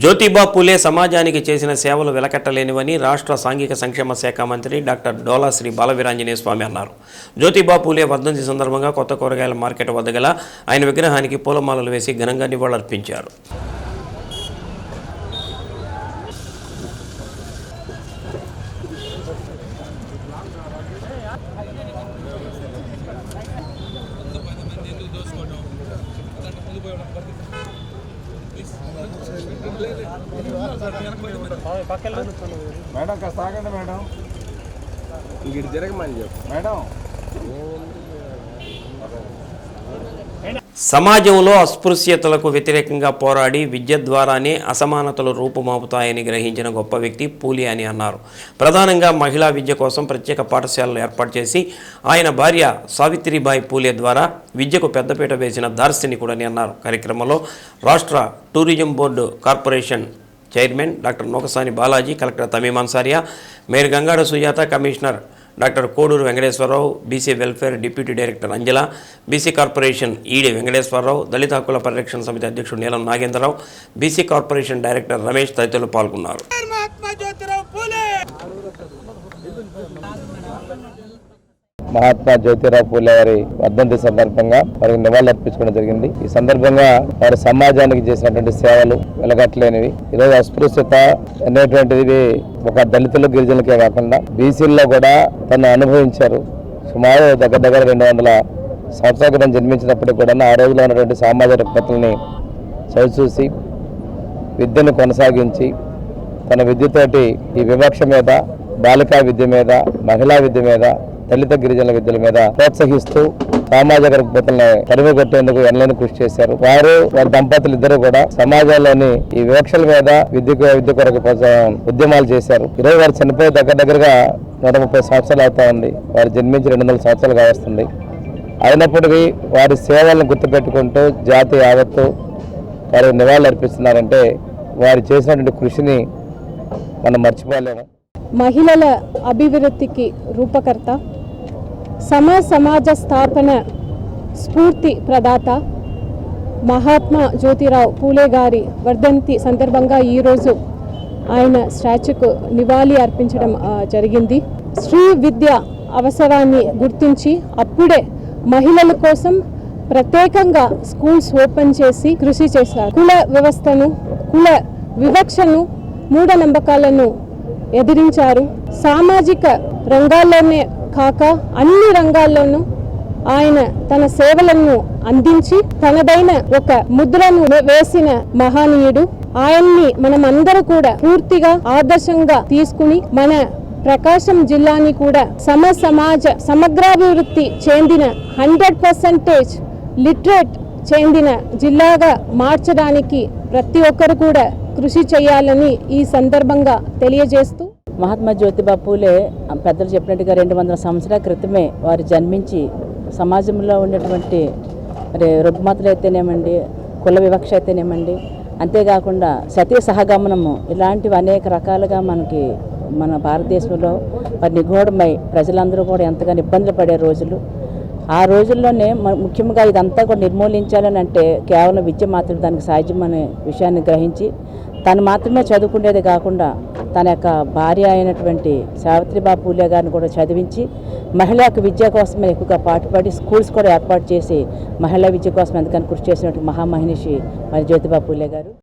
జ్యోతిబా పూలే సమాజానికి చేసిన సేవలు వెలకట్టలేనివని రాష్ట్ర సాంఘిక సంక్షేమ శాఖ మంత్రి డాక్టర్ డోలా శ్రీ బాలవీరాంజనేయ స్వామి అన్నారు. జ్యోతిబా పూలే వర్ధంతి సందర్భంగా కొత్త కూరగాయల మార్కెట్ వద్ద గల ఆయన విగ్రహానికి పూలమాలలు వేసి ఘనంగా నివాళులర్పించారు. మేడం కాస్త ఆగండి మేడం. ఇంకటి తిరగమని చెప్పు. మేడం. సమాజంలో అస్పృశ్యతలకు వ్యతిరేకంగా పోరాడి విద్య ద్వారానే అసమానతలు రూపుమాపుతాయని గ్రహించిన గొప్ప వ్యక్తి పూలి అని అన్నారు. ప్రధానంగా మహిళా విద్య కోసం ప్రత్యేక పాఠశాలలు ఏర్పాటు చేసి ఆయన భార్య సావిత్రిబాయి పూలే ద్వారా విద్యకు పెద్దపీట వేసిన దార్శనికుడని అన్నారు. కార్యక్రమంలో రాష్ట్ర tourism board corporation chairman doctor Nokasani Balaji collector Tameem Ansariya mayor Gangada Sujatha commissioner doctor Koduru Venkateswararao BC welfare deputy director Anjala BC corporation ED Venkateswararao దళిత హక్కుల పరిరక్షణ సమితి అధ్యక్షుడు Neelam Nagendrarao BC corporation director Ramesh తదితరులు పాల్గొన్నారు. మహాత్మా జ్యోతిరావు పూలే గారి వర్ధంతి సందర్భంగా వారికి నివాళులర్పించుకోవడం జరిగింది. ఈ సందర్భంగా వారి సమాజానికి చేసినటువంటి సేవలు వెలగట్లేనివి. ఈరోజు అస్పృశ్యత అనేటువంటిది ఒక దళితులు గిరిజనులకే కాకుండా బీసీల్లో కూడా తను అనుభవించారు. సుమారు దగ్గర దగ్గర రెండు వందల సంవత్సరాల క్రితం జన్మించినప్పటికీ కూడా ఆ రోజులో ఉన్నటువంటి సామాజిక రుగ్మతల్ని చవిచూసి విద్యను కొనసాగించి తన విద్యతోటి ఈ వివక్ష మీద బాలికా విద్య మీద మహిళా విద్య మీద దళిత గిరిజన విద్యల మీద ప్రోత్సహిస్తూ సామాజిక రుగ్మతలను తరిమి కొట్టేందుకు కృషి చేశారు. వారు వారి దంపతులు ఇద్దరు కూడా సమాజంలోని ఈ వివక్షల మీద విద్యకు విద్య కొరకు ఉద్యమాలు చేశారు. ఇరవై వారు చనిపోయి దగ్గర దగ్గరగా నూట ముప్పై సంవత్సరాలు అవుతా ఉంది. వారు జన్మించి రెండు వందల సంవత్సరాలు కావస్తుంది అయినప్పటికీ వారి సేవలను గుర్తుపెట్టుకుంటూ జాతి యావత్తు వారు నివాళులు అర్పిస్తున్నారంటే వారు చేసినటువంటి కృషిని మనం మర్చిపోలేము. మహిళల అభివృద్ధికి రూపకర్త సమ సమాజ స్థాపన స్ఫూర్తి ప్రదాత మహాత్మా జ్యోతిరావు పూలే గారి వర్ధంతి సందర్భంగా ఈరోజు ఆయన స్టాచ్యూకు నివాళి అర్పించడం జరిగింది. స్త్రీ విద్య అవసరాన్ని గుర్తించి అప్పుడే మహిళల కోసం ప్రత్యేకంగా స్కూల్స్ ఓపెన్ చేసి కృషి చేశారు. కుల వ్యవస్థను కుల వివక్షను మూఢనమ్మకాలను ఎదిరించారు. సామాజిక రంగాల్లోనే కాక అన్ని రంగాల్లోనూ ఆయన తన సేవలను అందించి తనదైన ఒక ముద్రను వేసిన మహనీయుడు. ఆయన్ని మనం అందరూ కూడా పూర్తిగా ఆదర్శంగా తీసుకుని మన ప్రకాశం జిల్లాని కూడా సమ సమాజ సమగ్రాభివృద్ధి చెందిన హండ్రెడ్ పర్సెంటేజ్ లిటరేట్ చెందిన జిల్లాగా మార్చడానికి ప్రతి ఒక్కరు కూడా కృషి చేయాలని ఈ సందర్భంగా తెలియజేస్తూ మహాత్మా జ్యోతిబా పూలే పెద్దలు చెప్పినట్టుగా రెండు వందల సంవత్సరాల క్రితమే వారు జన్మించి సమాజంలో ఉన్నటువంటి మరి రుగ్మతలు అయితేనేమండి కుల వివక్ష అయితేనేమండి అంతేకాకుండా సతీ సహగమనము ఇలాంటివి అనేక రకాలుగా మనకి మన భారతదేశంలో మరి నిగూఢమై ప్రజలందరూ కూడా ఎంతగానో ఇబ్బందులు పడే రోజులు. ఆ రోజుల్లోనే ముఖ్యంగా ఇదంతా కూడా నిర్మూలించాలని అంటే కేవలం విద్య మాత్రమే దానికి సాధ్యం అనే విషయాన్ని గ్రహించి తను మాత్రమే చదువుకునేది కాకుండా తన యొక్క భార్య అయినటువంటి సావిత్రిబాయి పూలే గారిని కూడా చదివించి మహిళలకు విద్య కోసమే ఎక్కువగా పాటుపడి స్కూల్స్ కూడా ఏర్పాటు చేసి మహిళా విద్య కోసం ఎందుకని కృషి చేసినట్టు మహామహిషి మరి జ్యోతిబా పూలే గారు.